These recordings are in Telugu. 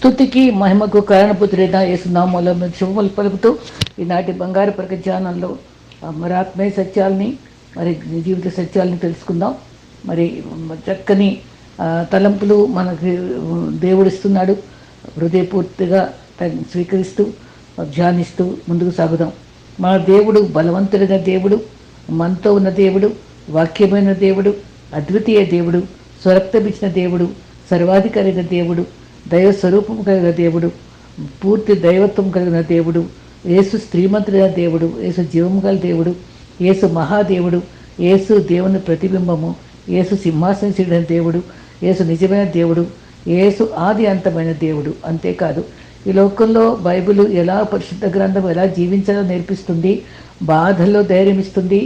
స్థుతికి మహిమకు కారణపుత్రైన యేసునామంలో మేము శుభములు పలుకుతూ ఈనాటి బంగారు ప్రకజ్ఞానంలో మరి ఆత్మీయ సత్యాలని మరి జీవిత సత్యాలని తెలుసుకుందాం. మరి చక్కని తలంపులు మనకి దేవుడు ఇస్తున్నాడు హృదయపూర్తిగా స్వీకరిస్తూ ధ్యానిస్తూ ముందుకు సాగుదాం. మన దేవుడు బలవంతుడైన దేవుడు మనతో ఉన్న దేవుడు వాక్యమైన దేవుడు అద్వితీయ దేవుడు స్వరక్తమిచ్చిన దేవుడు సర్వాధికారైన దేవుడు దైవ స్వరూపం కలిగిన దేవుడు పూర్తి దైవత్వం కలిగిన దేవుడు యేసు శ్రీమంతుడైన దేవుడు యేసు జీవము గల దేవుడు యేసు మహాదేవుడు యేసు దేవుని ప్రతిబింబము యేసు సింహాసనశీడైన దేవుడు యేసు నిజమైన దేవుడు యేసు ఆది అంతమైన దేవుడు. అంతేకాదు ఈ లోకంలో బైబిల్ ఎలా పరిశుద్ధ గ్రంథం ఎలా జీవించాలో నేర్పిస్తుంది బాధల్లో ధైర్యం ఇస్తుంది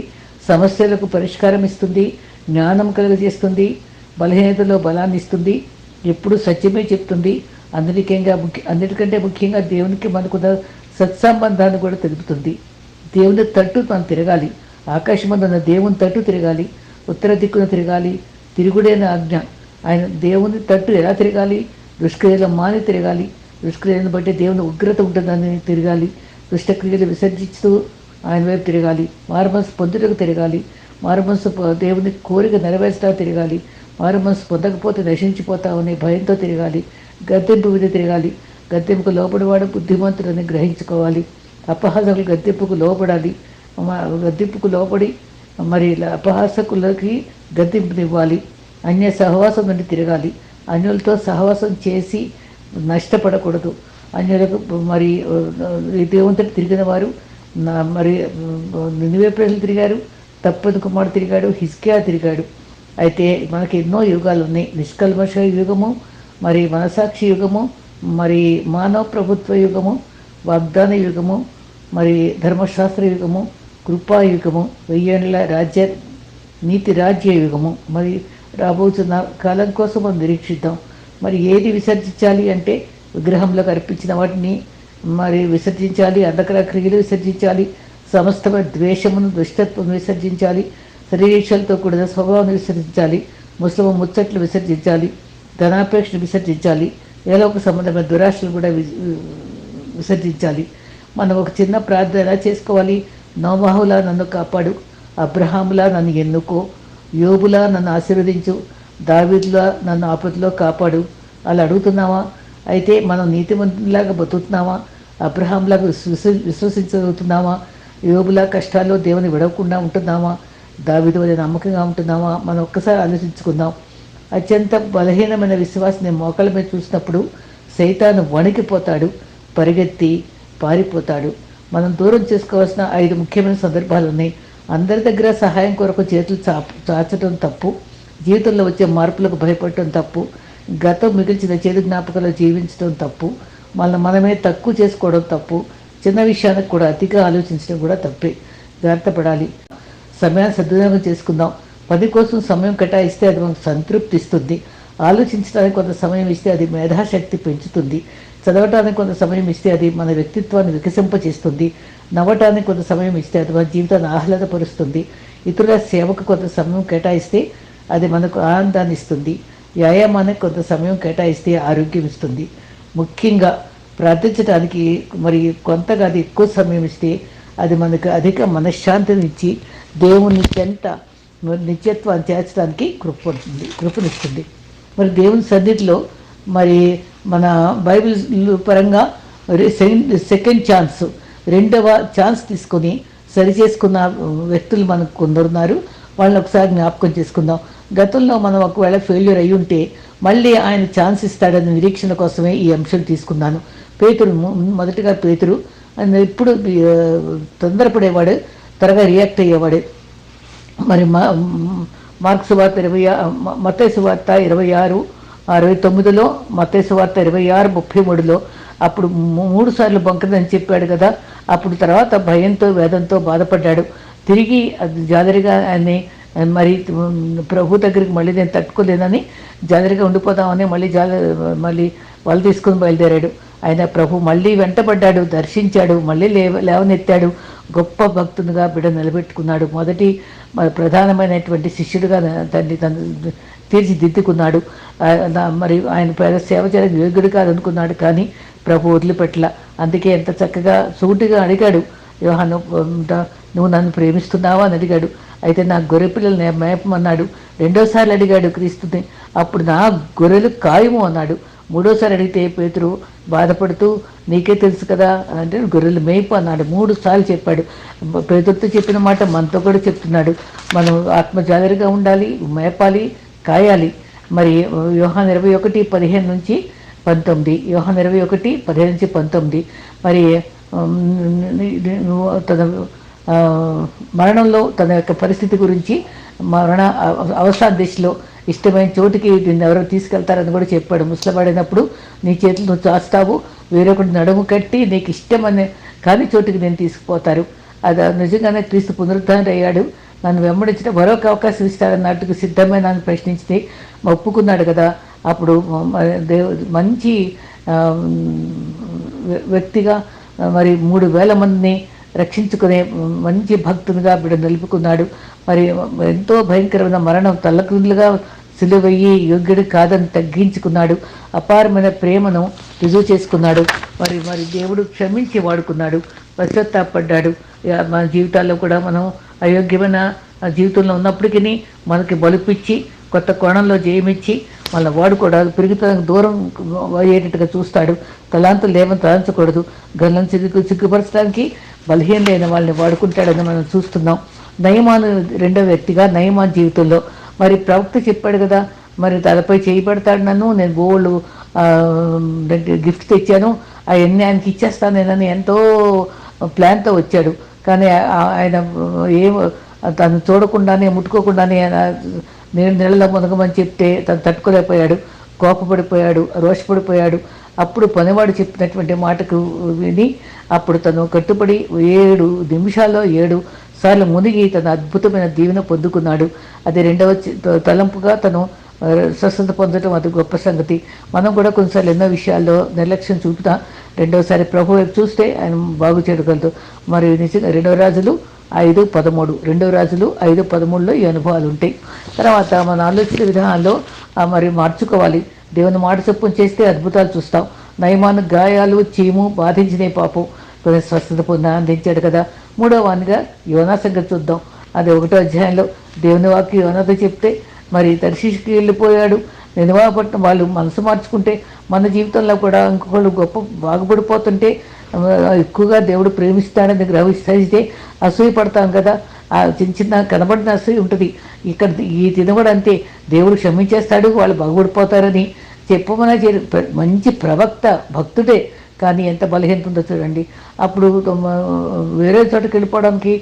సమస్యలకు పరిష్కారం ఇస్తుంది జ్ఞానం కలుగజేస్తుంది బలహీనతలో బలాన్ని ఇస్తుంది ఎప్పుడు సత్యమే చెప్తుంది. అందునికంగా ముఖ్య అన్నిటికంటే ముఖ్యంగా దేవునికి మనకున్న సత్సంబంధాన్ని కూడా తెలుపుతుంది. దేవుని తట్టు మనం తిరగాలి. ఆకాశమందున్న దేవుని తట్టు తిరగాలి. ఉత్తర దిక్కున తిరగాలి. తిరుగుడైన ఆజ్ఞ. ఆయన దేవుని తట్టు ఎలా తిరగాలి? దుష్క్రియలు మాని తిరగాలి. దుష్క్రియలను బట్టి దేవుని ఉగ్రత ఉంటుందని తిరగాలి. దుష్టక్రియలు విసర్జిస్తూ ఆయన వైపు తిరగాలి. మారుమనసు పొందుటకు తిరగాలి. మారుమనసు దేవుని కోరిక నెరవేర్చడానికి తిరగాలి. మారుమనసు పొందకపోతే నశించిపోతామనే భయంతో తిరగాలి. గద్దెంపు మీద తిరగాలి. గద్దెంపుకు లోపడివాడు బుద్ధిమంతుడని గ్రహించుకోవాలి. అపహాసకులు గద్దెంపుకు లోపడాలి గద్దెంపుకు లోపడి మరి ఇలా అపహాసకులకి గద్దెంపునివ్వాలి. అన్య సహవాసం నుండి తిరగాలి. అన్యులతో సహవాసం చేసి నష్టపడకూడదు. అన్యులకు మరి ఈ దేవునితో తిరిగిన వారు మరి నినివే ప్రజలు తిరిగారు. తప్పని కుమారుడు తిరిగాడు. హిస్కియా తిరిగాడు. అయితే మనకి ఎన్నో యుగాలు ఉన్నాయి. నిష్కల్మష యుగము మరి మనసాక్షి యుగము మరి మానవ ప్రభుత్వ యుగము వాగ్దాన యుగము మరి ధర్మశాస్త్ర యుగము కృపా యుగము వెయ్యేండ్ల రాజ్య నీతి రాజ్య యుగము మరి రాబోతున్న కాలం కోసం మనం నిరీక్షిద్దాం. మరి ఏది విసర్జించాలి అంటే విగ్రహంలో అర్పించిన వాటిని మరి విసర్జించాలి అంధకర క్రియలు విసర్జించాలి సమస్తమైన ద్వేషమును దుష్టత్వం విసర్జించాలి శరీరీక్షలతో కూడిన స్వభావాన్ని విసర్జించాలి ముస్లిం ముచ్చట్లు విసర్జించాలి ధనాపేక్షను విసర్జించాలి ఏలోక సంబంధమైన దురాశలు కూడా విసర్జించాలి. మనం ఒక చిన్న ప్రార్థన ఎలా చేసుకోవాలి? నోమాహులా నన్ను కాపాడు అబ్రహాములా నన్ను ఎన్నుకో యోబులా నన్ను ఆశీర్వదించు దావిద్లా నన్ను ఆపదలో కాపాడు. అలా అడుగుతున్నావా? అయితే మనం నీతిమంతులాగా బతుకుతున్నావా? అబ్రహాంలాగా విశ్వసి విశ్వసించగలుగుతున్నావా? యోబులా కష్టాల్లో దేవుని విడవకుండా ఉంటున్నామా దావీదు వలె నమ్మకంగా ఉంటున్నామా? మనం ఒక్కసారి ఆలోచించుకుందాం. అత్యంత బలహీనమైన విశ్వాసాన్ని మోకాళ్ళ మీద చూసినప్పుడు సైతాను వణికిపోతాడు పరిగెత్తి పారిపోతాడు. మనం దూరం చేసుకోవాల్సిన ఐదు ముఖ్యమైన సందర్భాలు ఉన్నాయి. అందరి దగ్గర సహాయం కొరకు చేతులు చా చాచడం తప్పు జీవితంలో వచ్చే మార్పులకు భయపడటం తప్పు గతం మిగిల్చిన చేదు జ్ఞాపకాలు జీవించడం తప్పు మన మనమే తక్కువ చేసుకోవడం తప్పు చిన్న విషయానికి కూడా అతిగా ఆలోచించడం కూడా తప్పే. జాగ్రత్త పడాలి. సమయాన్ని సద్వినియోగం చేసుకుందాం. పని కోసం సమయం కేటాయిస్తే అది మనకు సంతృప్తి ఇస్తుంది ఆలోచించడానికి కొంత సమయం ఇస్తే అది మేధాశక్తి పెంచుతుంది. చదవటానికి కొంత సమయం ఇస్తే అది మన వ్యక్తిత్వాన్ని వికసింపచేస్తుంది. నవ్వటానికి కొంత సమయం ఇస్తే అది మన జీవితాన్ని ఆహ్లాదపరుస్తుంది. ఇతరుల సేవకు కొంత సమయం కేటాయిస్తే అది మనకు ఆనందాన్ని ఇస్తుంది. వ్యాయామానికి కొంత సమయం కేటాయిస్తే ఆరోగ్యం ఇస్తుంది. ముఖ్యంగా ప్రార్థించడానికి మరి కొంతగా అది ఎక్కువ సమయం ఇస్తే అది మనకు అధిక మనశ్శాంతిని ఇచ్చి దేవుని చెంత నిత్యత్వాన్ని చేర్చడానికి కృపడుతుంది కృపనిస్తుంది. మరి దేవుని సన్నిధిలో మరి మన బైబిల్ పరంగా సెకండ్ సెకండ్ ఛాన్స్ రెండవ ఛాన్స్ తీసుకొని సరి చేసుకున్న వ్యక్తులు మనకు కొందరున్నారు. వాళ్ళని ఒకసారి జ్ఞాపకం చేసుకుందాం. గతంలో మనం ఒకవేళ ఫెయిల్యూర్ అయి ఉంటే మళ్ళీ ఆయన ఛాన్స్ ఇస్తాడని నిరీక్షణ కోసమే ఈ అంశం తీసుకున్నాను. పేతురు మొదటగా మొదటిగా పేతురు ఆయన ఎప్పుడు తొందరపడేవాడు త్వరగా రియాక్ట్ అయ్యేవాడు. మరి మా మార్క్స్ వార్త ఇరవై మతేసు వార్త ఇరవై ఆరు అరవై తొమ్మిదిలో మతేసు వార్త ఇరవై ఆరు ముప్పై మూడులో అప్పుడు మూడు సార్లు బొంకదని చెప్పాడు కదా అప్పుడు తర్వాత భయంతో వేదంతో బాధపడ్డాడు. తిరిగి అది జాదరిగా ఆయన్ని మరి ప్రభు దగ్గరికి మళ్ళీ నేను తట్టుకోలేనని జాదరిగా ఉండిపోదామని మళ్ళీ జాద మళ్ళీ వాళ్ళు తీసుకుని బయలుదేరాడు. ఆయన ప్రభు మళ్ళీ వెంటబడ్డాడు దర్శించాడు మళ్ళీ లేవ లేవనెత్తాడు. గొప్ప భక్తునిగా బిడ్డ నిలబెట్టుకున్నాడు. మొదటి ప్రధానమైనటువంటి శిష్యుడిగా తండ్రి తను తీర్చిదిద్దుకున్నాడు. మరి ఆయన పేద సేవ చేయడానికి యోగ్యుడు కాదనుకున్నాడు కానీ ప్రభు వదిలిపెట్టల. అందుకే ఎంత చక్కగా సూటిగా అడిగాడు. యోహాను నువ్వు నన్ను ప్రేమిస్తున్నావా అని అడిగాడు. అయితే నా గొర్రె పిల్లలు మేపమన్నాడు. రెండోసారి అడిగాడు క్రీస్తుని. అప్పుడు నా గొర్రెలు ఖాయము అన్నాడు. మూడోసారి అడిగితే పేతురు బాధపడుతూ నీకే తెలుసు కదా అంటే గొర్రెలు మేపు అన్నాడు. మూడు సార్లు చెప్పాడు. పేతుడితో చెప్పిన మాట మనతో కూడా చెప్తున్నాడు. మనం ఆత్మజాగ్రత్తగా ఉండాలి మేపాలి కాయాలి. మరి వ్యూహాన్ ఇరవై ఒకటి పదిహేను నుంచి పంతొమ్మిది. వ్యూహాన్ ఇరవై ఒకటి పదిహేను నుంచి పంతొమ్మిది. మరి తన మరణంలో తన యొక్క పరిస్థితి గురించి మరణ అవ- దిశలో ఇష్టమైన చోటుకి నిన్ను ఎవరో తీసుకెళ్తారని కూడా చెప్పాడు. ముసలబడినప్పుడు నీ చేతులు నువ్వు చాస్తావు వేరొకటి నడుము కట్టి నీకు ఇష్టమనే కానీ చోటుకి నేను తీసుకుపోతారు. అది నిజంగానే క్రీస్తు పునరుద్ధరణ అయ్యాడు. నన్ను వెంబడించిన మరొక అవకాశం ఇస్తారన్నట్టుకు సిద్ధమే అని ప్రశ్నించి ఒప్పుకున్నాడు కదా. అప్పుడు దేవు మంచి వ్య- వ్యక్తిగా మరి మూడు వేల మందిని రక్షించుకునే మంచి భక్తునిగా బిడ్డ నిలుపుకున్నాడు. మరి ఎంతో భయంకరమైన మరణం తల్లక్రిందులుగా సిలువయ్యి యోగ్యుడు కాదని తగ్గించుకున్నాడు. అపారమైన ప్రేమను రుజువు చేసుకున్నాడు. మరి మరి దేవుడు క్షమించి వాడుకున్నాడు. పశ్చాత్తాపడ్డాడు. మన జీవితాల్లో కూడా మనం అయోగ్యమైన జీవితంలో ఉన్నప్పటికీ మనకి బలుపిచ్చి కొత్త కోణంలో జయమిచ్చి మళ్ళీ వాడు కూడా పెరుగుతానికి దూరం అయ్యేటట్టుగా చూస్తాడు. తలాంతులు లేవని తలంచకూడదు. గల్లం సిగ్గు సిగ్గుపరచడానికి బలహీనమైన వాళ్ళని వాడుకుంటాడని మనం చూస్తున్నాం. నయమాను రెండో వ్యక్తిగా నయమాన్ జీవితంలో. మరి ప్రవక్త చెప్పాడు కదా మరి తలపై చేయబడతాడు నన్ను నేను గోల్డ్ గిఫ్ట్ తెచ్చాను అవన్నీ ఆయనకి ఇచ్చేస్తాను నేనని ఎంతో ప్లాన్తో వచ్చాడు. కానీ ఆయన ఏ తను చూడకుండానే ముట్టుకోకుండానే ఆయన నేను నెలలో మునగమని చెప్తే తను తట్టుకోలేకపోయాడు కోపపడిపోయాడు రోషపడిపోయాడు. అప్పుడు పనివాడు చెప్పినటువంటి మాటకు విని అప్పుడు తను కట్టుబడి ఏడు నిమిషాల్లో ఏడు సార్లు మునిగి తన అద్భుతమైన దీవెన పొందుకున్నాడు. అది రెండవ తలంపుగా తను స్వస్థత పొందడం అది గొప్ప సంగతి. మనం కూడా కొన్నిసార్లు ఎన్నో విషయాల్లో నిర్లక్ష్యం చూపుతా రెండవసారి ప్రభు వైపు చూస్తే ఆయన బాగు చేయగలదు. మరియు నిజంగా రెండవ రాజులు ఐదు పదమూడు. రెండవ రాజులు ఐదు పదమూడులో ఈ అనుభవాలు ఉంటాయి తర్వాత మన ఆలోచన విధానాల్లో మరి మార్చుకోవాలి. దేవుని మాట చొప్పున చేస్తే అద్భుతాలు చూస్తాం. నయమాను గాయాలు చీము బాధించినే పాపం. కొంచెం స్వస్థత పొంద అందించాడు కదా. మూడో వానిగా యోనా సంగతి చూద్దాం. అది ఒకటో అధ్యాయంలో దేవుని వాక్యం యోనాతో చెప్తే మరి దర్శికి వెళ్ళిపోయాడు. నిలవపట్నం వాళ్ళు మనసు మార్చుకుంటే మన జీవితంలో కూడా ఇంకొకళ్ళు గొప్ప బాగుపడిపోతుంటే ఎక్కువగా దేవుడు ప్రేమిస్తాడని గ్రహిస్తే అసూయ పడతాం కదా. ఆ చిన్న చిన్న కనబడిన అసూయ ఉంటుంది. ఇక్కడ ఈ తినబడి అంతే. దేవుడు క్షమించేస్తాడు వాళ్ళు బాగుపడిపోతారని చెప్పమనే చే- ప్ర- మంచి ప్రవక్త భక్తుడే. కానీ ఎంత బలహీనత ఉందో చూడండి. అప్పుడు వేరే చోటకి వెళ్ళిపోవడానికి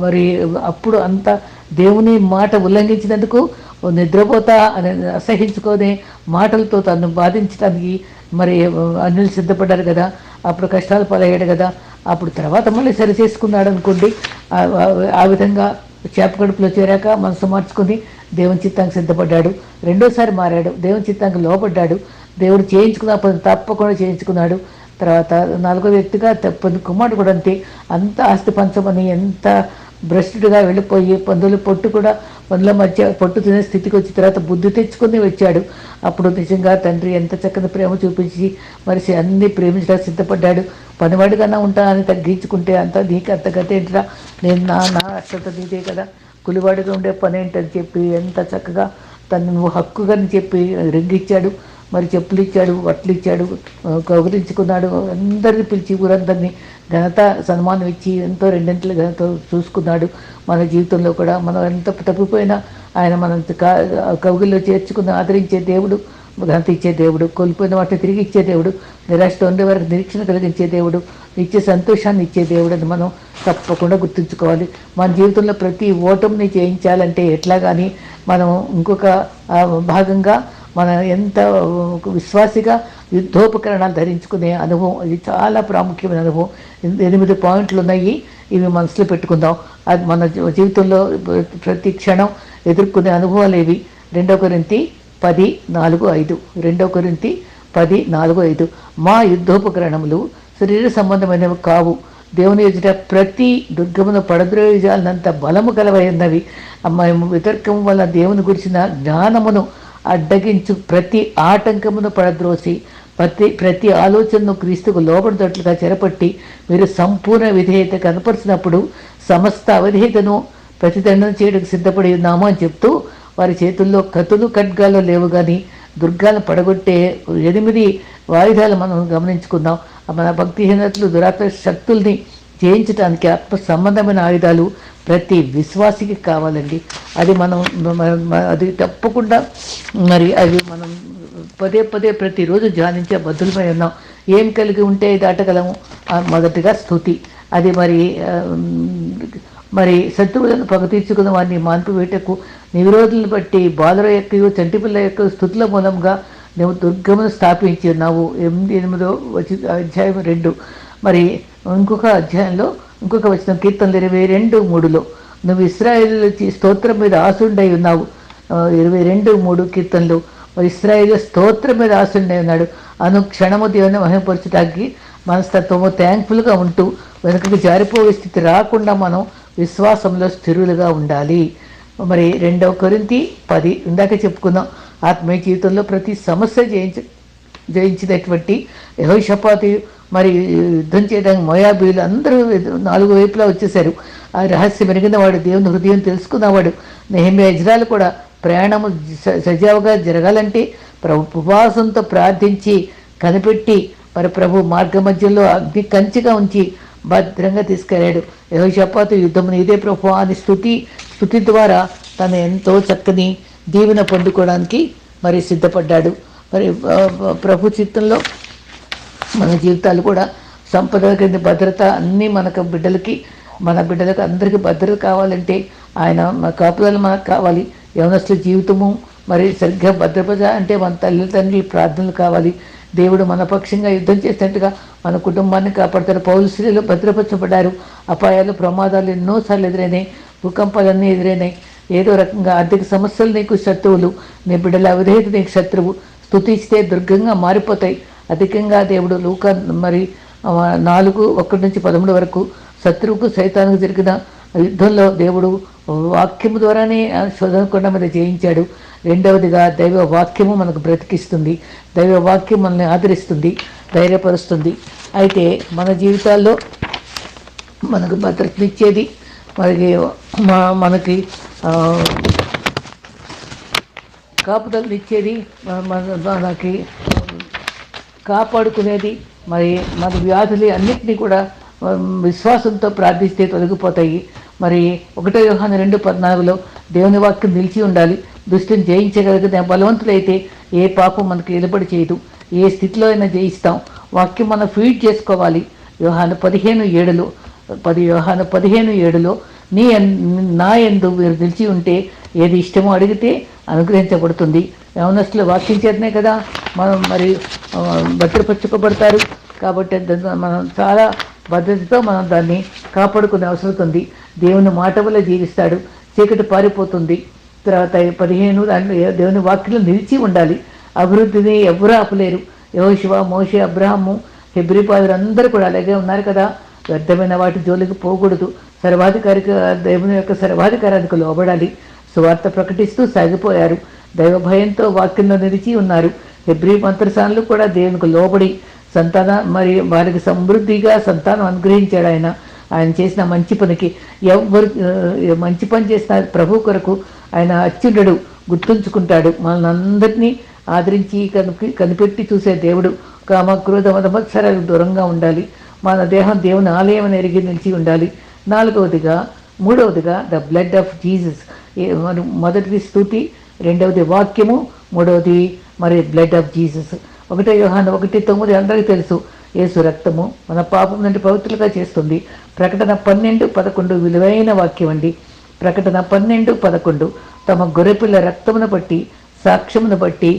మరి అప్పుడు అంత దేవుని మాట ఉల్లంఘించినందుకు ఓ నిద్రపోతా అని అసహించుకొని మాటలతో తను బాధించడానికి మరి అన్యులు సిద్ధపడ్డారు కదా. అప్పుడు కష్టాలు పాలయ్యాడు కదా. అప్పుడు తర్వాత మళ్ళీ సరి చేసుకున్నాడు అనుకోండి. ఆ- విధంగా చేప కడుపులో చేరాక మనసు మార్చుకుని దేవుని చిత్తానికి సిద్ధపడ్డాడు. రెండోసారి మారాడు. దేవుని చిత్తానికి లోపడ్డాడు దేవుడు చేయించుకున్న పని తప్పకుండా చేయించుకున్నాడు. తర్వాత నాలుగో వ్యక్తిగా తప్పని కుమారుడు కూడా అంతే. అంత ఆస్తి పంచమని ఎంత భ్రష్టుడిగా వెళ్ళిపోయి పందుల పొట్టు కూడా పందుల మధ్య పొట్టు తినే స్థితికి వచ్చిన తర్వాత బుద్ధి తెచ్చుకుని వచ్చాడు. అప్పుడు నిజంగా తండ్రి ఎంత చక్కని ప్రేమ చూపించి మనిషి అన్ని ప్రేమించడానికి సిద్ధపడ్డాడు. పనివాడిగానే ఉంటానని తగ్గించుకుంటే అంతా నీకు అంత గత ఏంటిరా? నేను నా నా అష్టత నీదే కదా. కులివాడిగా ఉండే పని ఏంటని చెప్పి ఎంత చక్కగా తను నువ్వు హక్కుగా అని చెప్పి రింగిచ్చాడు. మరి చెప్పులు ఇచ్చాడు బట్టలు ఇచ్చాడు ఆ, కౌగిలించుకున్నాడు. అందరిని పిలిచి ఊరందరినీ ఘనత సన్మానం ఇచ్చి ఎంతో రెండింటిల ఘనత చూసుకున్నాడు మన జీవితంలో కూడా. మనం ఎంత తప్పిపోయినా ఆయన మనం కా- కౌగిల్లో చేర్చుకుని ఆదరించే దేవుడు ఘనత ఇచ్చే దేవుడు కోల్పోయిన వాటిని తిరిగి ఇచ్చే దేవుడు నిరాశతో ఉండే వారికి నిరీక్షణ కలిగించే దేవుడు ఇచ్చే సంతోషాన్ని ఇచ్చే దేవుడు అని మనం తప్పకుండా గుర్తుంచుకోవాలి. మన జీవితంలో ప్రతి ఓటమిని చేయించాలంటే ఎట్లా కానీ మనం ఇంకొక భాగంగా మన ఎంత విశ్వాసిగా యుద్ధోపకరణాలు ధరించుకునే అనుభవం ఇది చాలా ప్రాముఖ్యమైన అనుభవం. ఎనిమిది పాయింట్లు ఉన్నాయి ఇవి మనసులో పెట్టుకుందాం. అది మన జీవితంలో ప్రతి క్షణం ఎదుర్కొనే అనుభవాలు ఏవి? రెండో కొరింతి పది నాలుగు ఐదు. రెండో కొరింతి పది నాలుగు ఐదు. మా యుద్ధోపకరణములు శరీర సంబంధమైనవి కావు. దేవుని ఎదుట ప్రతి దుర్గమును పడద్రోయజాలనంత బలము కలవైనవి మేము వితర్కం వల్ల దేవుని గురించిన జ్ఞానమును అడ్డగించు ప్రతి ఆటంకమును పడద్రోసి ప్రతి ప్రతి ఆలోచనను క్రీస్తుకు లోపడదట్లుగా చెరపట్టి మీరు సంపూర్ణ విధేయత కనపరిచినప్పుడు సమస్త అవిధేయతను ప్రతిదండన చేయడానికి సిద్ధపడి ఉన్నాము అని చెప్తూ వారి చేతుల్లో కతులు ఖడ్గాలు లేవు కానీ దుర్గాలను పడగొట్టే ఎనిమిది వాయుధాలు మనం గమనించుకుందాం. మన భక్తిహీనతలు దురాత్మ శక్తుల్ని జయించడానికి ఆత్మ సంబంధమైన ఆయుధాలు ప్రతి విశ్వాసికి కావాలండి. అది మనం అది తప్పకుండా మరి అది మనం పదే పదే ప్రతిరోజు ధ్యానించే బద్దులమై ఉన్నాం. ఏం కలిగి ఉంటే దాటగలము? ఆ మొదటిగా స్థుతి. అది మరి మరి శత్రువులను పగ తీర్చుకున్న వారిని మాన్పివేటకు నిరోధులను బట్టి బాలుర యొక్క చంటిపిల్ల యొక్క స్థుతుల మూలంగా నువ్వు దుర్గమును స్థాపించి ఉన్నావు. ఎనిమిది ఎనిమిదో వచ్చి అధ్యాయం రెండు. మరి ఇంకొక అధ్యాయంలో ఇంకొక వచ్చిన కీర్తనలు ఇరవై రెండు మూడులో. నువ్వు ఇస్రాయేల్ స్తోత్రం మీద ఆసుండై ఉన్నావు. ఇరవై రెండు మూడు కీర్తనలు. మరి ఇస్రాయేల్ స్తోత్రం మీద ఆసుండై ఉన్నాడు. అను క్షణము దేవుని మహిమపరచడానికి మనస్తత్వము థ్యాంక్ఫుల్గా ఉంటూ వెనుకకు జారిపోయే స్థితి రాకుండా మనం విశ్వాసంలో స్థిరులుగా ఉండాలి. మరి రెండవ కొరింతి పది. ఇందాక చెప్పుకుందాం ఆత్మీయ జీవితంలో ప్రతి సమస్య జయించ జయించినటువంటి యహోషపాతి మరి యుద్ధం చేయడానికి మోయాబీలు అందరూ నాలుగు వైపులా వచ్చేసారు ఆ రహస్యం ఎరిగిన వాడు దేవుని హృదయం తెలుసుకున్నవాడు నెహమ్య యజ్రాలు కూడా ప్రయాణము స- సజావుగా జరగాలంటే ప్రభు ఉపవాసంతో ప్రార్థించి కనిపెట్టి మరి ప్రభు మార్గ మధ్యలో అగ్ని కంచిగా ఉంచి భద్రంగా తీసుకెళ్ళాడు. యహోషపాతు యుద్ధం ఇదే ప్రభు అని స్థుతి స్థుతి ద్వారా తను ఎంతో చక్కని దీవెన పొందుకోవడానికి మరి సిద్ధపడ్డాడు. మరి ప్రభు చిత్తంలో మన జీవితాలు కూడా సంపద కింద భద్రత అన్నీ మనకు బిడ్డలకి మన బిడ్డలకు అందరికీ భద్రత కావాలంటే ఆయన మన మనకు కావాలి. యవనస్తుల జీవితము మరి సరిగ్గా భద్రపద అంటే మన తల్లిదండ్రుల ప్రార్థనలు కావాలి. దేవుడు మన పక్షంగా యుద్ధం చేసినట్టుగా మన కుటుంబాన్ని కాపాడతారు పౌరు స్త్రీలు భద్రపరచబడ్డారు. అపాయాలు ప్రమాదాలు ఎన్నోసార్లు ఎదురైనాయి. భూకంపాలన్నీ ఎదురైనాయి. ఏదో రకంగా ఆర్థిక సమస్యలు నీకు శత్రువులు. నీ బిడ్డల అవిధేయత నీకు శత్రువు. స్థుతిస్తే దుర్గంగా మారిపోతాయి. అధికంగా దేవుడు లూక మరి నాలుగు ఒకటి నుంచి పదమూడు వరకు శత్రువుకు సైతానికి జరిగిన యుద్ధంలో దేవుడు వాక్యము ద్వారానే శోధన కొండ మీద జయించాడు. రెండవదిగా దైవ వాక్యము మనకు బ్రతికిస్తుంది. దైవ వాక్యం మనల్ని ఆదరిస్తుంది ధైర్యపరుస్తుంది. అయితే మన జీవితాల్లో మనకు భద్రతనిచ్చేది మరి మా మనకి ఆ, కాపుదలనిచ్చేది మన- మనకి కాపాడుకునేది. మరి మన వ్యాధులు అన్నింటినీ కూడా విశ్వాసంతో ప్రార్థిస్తే తొలగిపోతాయి. మరి ఒకటో వ్యూహాన్ని రెండు పద్నాలుగులో దేవుని వాక్యం నిలిచి ఉండాలి. దుష్టిని జయించగలిగిన బలవంతులైతే ఏ పాపం మనకి నిలబడి చేయదు. ఏ స్థితిలో అయినా జయిస్తాం. వాక్యం మనం ఫీడ్ చేసుకోవాలి. వ్యూహాను పదిహేను ఏడులో పది వ్యూహాను పదిహేను ఏడులో నీ నా ఎందు మీరు నిలిచి ఉంటే ఏది ఇష్టమో అడిగితే అనుగ్రహించబడుతుంది. యవనస్తులు వాక్యం చేతనే కదా మనం మరి భద్రపరచుకోబడతారు. కాబట్టి మనం చాలా భద్రతతో మనం దాన్ని కాపాడుకునే అవసరం ఉంది. దేవుని మాట వల్ల జీవిస్తాడు. చీకటి పారిపోతుంది. తర్వాత పదిహేను దాంట్లో దేవుని వాక్యంలో నిలిచి ఉండాలి. అభివృద్ధిని ఎవరు ఆపలేరు. యహోశివ మోషే అబ్రహము హెబ్రిపాదులు అందరూ కూడా అలాగే ఉన్నారు కదా. వ్యర్థమైన వాటి జోలికి పోకూడదు. సర్వాధికారిక దేవుని యొక్క సర్వాధికారానికి లోబడాలి. సువార్త ప్రకటిస్తూ సాగిపోయారు. దైవభయంతో వాక్యంలో నిలిచి ఉన్నారు. హెబ్రి మంత్రసానులు కూడా దేవునికి లోబడి సంతాన మరి వారికి సమృద్ధిగా సంతానం అనుగ్రహించాడు ఆయన. ఆయన చేసిన మంచి పనికి ఎవరు మంచి పని చేసిన ప్రభు కొరకు ఆయన అత్యుండడు గుర్తుంచుకుంటాడు. మనల్ని అందరినీ ఆదరించి కనిపి కనిపెట్టి చూసే దేవుడు కామ క్రోధ మతమత్సరాలకు దూరంగా ఉండాలి. మన దేహం దేవుని ఆలయం అని ఎరిగి నిలిచి ఉండాలి. నాలుగవదిగా మూడవదిగా ద బ్లడ్ ఆఫ్ జీసస్. మనం మొదటిది స్థుతి రెండవది వాక్యము మూడవది మరి బ్లడ్ ఆఫ్ జీసస్ ఒకటో యోహాను ఒకటి తొమ్మిది అందరికీ తెలుసు. యేసు రక్తము మన పాపం నుండి పవిత్రులుగా చేస్తుంది. ప్రకటన పన్నెండు పదకొండు విలువైన వాక్యం అండి. ప్రకటన పన్నెండు పదకొండు తమ గొర్రెపిల్ల రక్తమును బట్టి సాక్ష్యమును బట్టి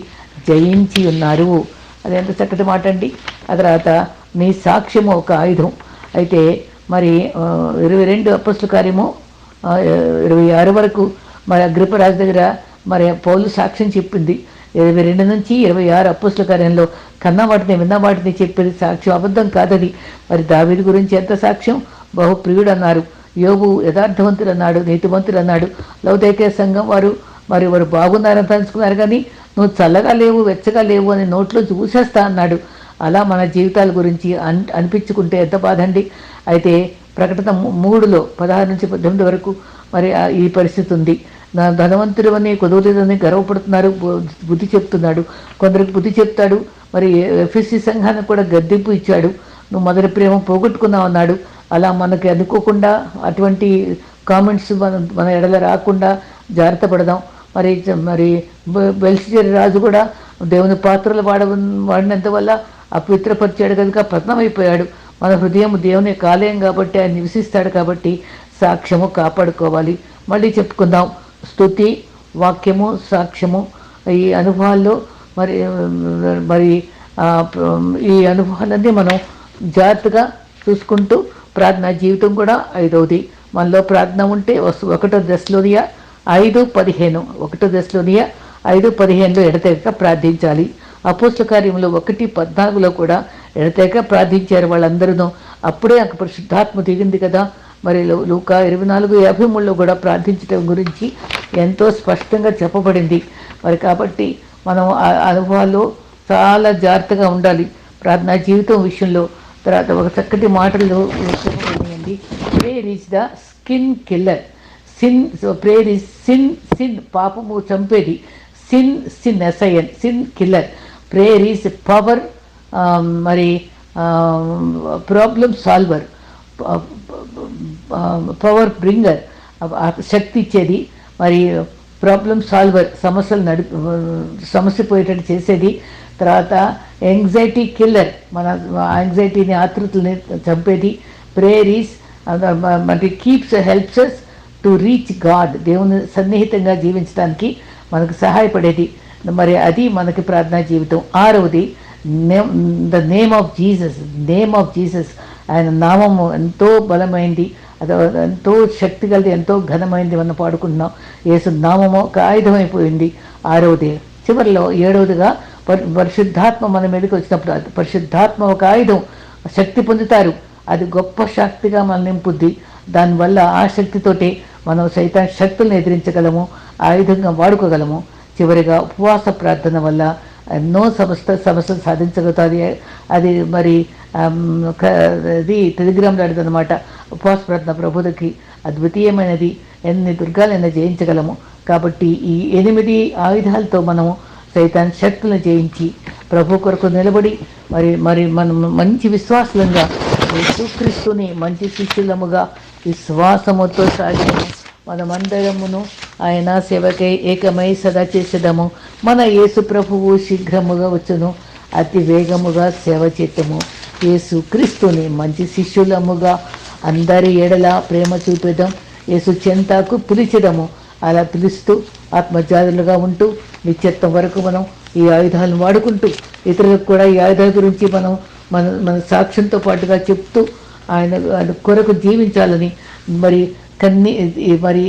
జయించి ఉన్నారు. అది ఎంత చక్కటి మాట అండి. ఆ తర్వాత నీ సాక్ష్యము ఒక ఆయుధం. అయితే మరి ఇరవై రెండు అప్పస్తుల కార్యము ఇరవై ఆరు వరకు మరి అగ్రిపరాజు దగ్గర మరి పౌలు సాక్ష్యం చెప్పింది. ఇరవై రెండు నుంచి ఇరవై ఆరు అప్పుస్ల కార్యంలో కన్న వాటిని విన్న వాటిని చెప్పేది సాక్ష్యం అబద్ధం కాదని. మరి దావీదు గురించి ఎంత సాక్ష్యం? బహుప్రియుడు అన్నారు. యోగు యథార్థవంతుడు అన్నాడు నీతివంతుడు అన్నాడు. లౌదైక సంఘం వారు? మరి వారు బాగున్నారని తలుచుకున్నారు కానీ నువ్వు చల్లగా లేవు వెచ్చగా లేవు అని నోట్లో చూసేస్తా అన్నాడు. అలా మన జీవితాల గురించి అన్ అనిపించుకుంటే ఎంత బాధ అండి అయితే ప్రకటన మూడులో పదహారు నుంచి పద్దెనిమిది వరకు మరి ఈ పరిస్థితి ఉంది. నా ధనవంతుడు అని కుదరలేదని గర్వపడుతున్నారు బుద్ధి చెప్తున్నాడు. కొందరికి బుద్ధి చెప్తాడు మరి ఎఫ్ఎస్సి సంఘానికి కూడా గద్దెంపు ఇచ్చాడు. నువ్వు మొదటి ప్రేమ పోగొట్టుకున్నావు అన్నాడు. అలా మనకి అనుకోకుండా అటువంటి కామెంట్స్ మన మన ఎడల రాకుండా జాగ్రత్త పడదాం. మరి మరి బె- రాజు కూడా దేవుని పాత్రలు వాడ వాడినంత వల్ల అపవిత్రపరిచాడు కనుక పతనమైపోయాడు మన హృదయం దేవుని కాలేయం కాబట్టి ఆయన నివసిస్తాడు కాబట్టి సాక్ష్యము కాపాడుకోవాలి. మళ్ళీ చెప్పుకుందాం. స్థుతి వాక్యము సాక్ష్యము ఈ అనుభవాల్లో మరి మరి ఈ అనుభవాలన్నీ మనం జాగ్రత్తగా చూసుకుంటూ ప్రార్థన జీవితం కూడా ఐదవది. మనలో ప్రార్థన ఉంటే వస్తు ఒకటో దశలోనియా ఐదు పదిహేను. ఒకటో దశలోనియా ఐదు పదిహేనులో ఎడతెగక ప్రార్థించాలి. అపోస్ల కార్యంలో ఒకటి పద్నాలుగులో కూడా ఎడతెగక ప్రార్థించారు వాళ్ళందరూ అప్పుడే అక్కడ పరిశుద్ధాత్మ దిగింది కదా. మరి లూక లూకా ఇరవై నాలుగు యాభై మూడులో కూడా ప్రార్థించడం గురించి ఎంతో స్పష్టంగా చెప్పబడింది. మరి కాబట్టి మనం ఆ అనుభవాల్లో చాలా జాగ్రత్తగా ఉండాలి ప్రార్థనా జీవితం విషయంలో. తర్వాత ఒక చక్కటి మాటలు చెప్పబడినాయండి prayer is the skin killer sin prayer is sin sin పాపము చంపేది. Sin sin S I N sin killer prayer is power మరి um, problem solver power bringer శక్తి ఇచ్చేది మరి ప్రాబ్లమ్ సాల్వర్ సమస్యలు నడి సమస్య పోయేటట్టు చేసేది. తర్వాత యాంగ్జైటీ కిల్లర్ మన యాంగ్జైటీని ఆతృతల్ని చంపేది. ప్రేయరీస్ మరి keeps helps to reach God దేవుని సన్నిహితంగా జీవించడానికి మనకు సహాయపడేది. మరి అది మనకి ప్రార్థనా జీవితం. ఆరవది name the name of Jesus name of Jesus ఆయన నామము ఎంతో బలమైంది అది ఎంతో శక్తి కలిది ఎంతో ఘనమైంది మనం పాడుకుంటున్నాం. యేసు నామము ఒక ఆయుధమైపోయింది. ఆరవది చివరిలో ఏడవదిగా పరి పరిశుద్ధాత్మ మన మీదకి వచ్చినప్పుడు అది పరిశుద్ధాత్మ ఒక ఆయుధం. శక్తి పొందుతారు. అది గొప్ప శక్తిగా మనం నింపుద్ది. దానివల్ల ఆ శక్తితోటే మనం సైతాన్ శక్తులను ఎదిరించగలము ఆయుధంగా వాడుకోగలము. చివరిగా ఉపవాస ప్రార్థన వల్ల ఎన్నో సమస్య సమస్యలు సాధించగలుగుతుంది అది మరి ఆమ్, ఇది టెలిగ్రామ్లో అడిదనమాట ఉపవాస ప్రార్థన ప్రభుదకి అద్వితీయమైనది. ఎన్ని దుర్గాలైనా జయించగలము. కాబట్టి ఈ ఎనిమిది ఆయుధాలతో మనము సైతాన్ శక్తులను జయించి ప్రభు కొరకు నిలబడి మరి మరి మనం మంచి విశ్వాసులంగా యేసుక్రీస్తుని మంచి శిష్యులముగా విశ్వాసముతో సాగినము మనమందరమును ఆయన సేవకై ఏకమై సదా చేసేదము. మన యేసు ప్రభువు శీఘ్రముగా వచ్చును. అతి వేగముగా సేవ చేతము. యేసు క్రీస్తుని మంచి శిష్యులముగా అందరి ఎడల ప్రేమ చూపేదాం. యేసు చెంతకు పిలిచడము అలా పిలుస్తూ ఆత్మజాతులుగా ఉంటూ నిత్యత్వం వరకు మనం ఈ ఆయుధాలను వాడుకుంటూ ఇతరులకు కూడా ఈ ఆయుధాల గురించి మనం మన మన సాక్ష్యంతో పాటుగా చెప్తూ ఆయన కొరకు జీవించాలని మరి కన్ని ఈ మరి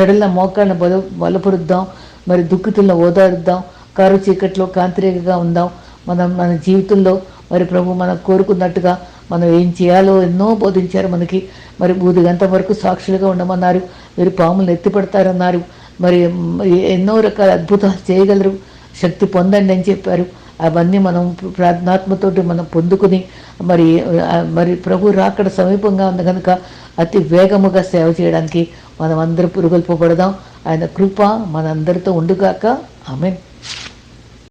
చెడుల సడల మోకాళ్ళను బల బలపరుద్దాం మరి దుఃఖితులను ఓదారుద్దాం కారు చీకట్లో కాంతిరేగగా ఉందాం మనం మన జీవితంలో మరి ప్రభు మనం కోరుకున్నట్టుగా మనం ఏం చేయాలో ఎన్నో బోధించారు మనకి. మరి బూది గంట వరకు సాక్షులుగా ఉండమన్నారు మీరు పాములు ఎత్తిపడతారన్నారు మరి ఎన్నో రకాల అద్భుతాలు చేయగలరు. శక్తి పొందండి అని చెప్పారు. అవన్నీ మనం ప్రార్థనాత్మతోటి మనం పొందుకుని మరి మరి ప్రభు రాకడ సమీపంగా ఉంది కనుక అతి వేగముగా సేవ చేయడానికి మనం అందరూ పురుగొల్పబడదాం. ఆయన కృప మనందరితో ఉండుగాక. ఆమె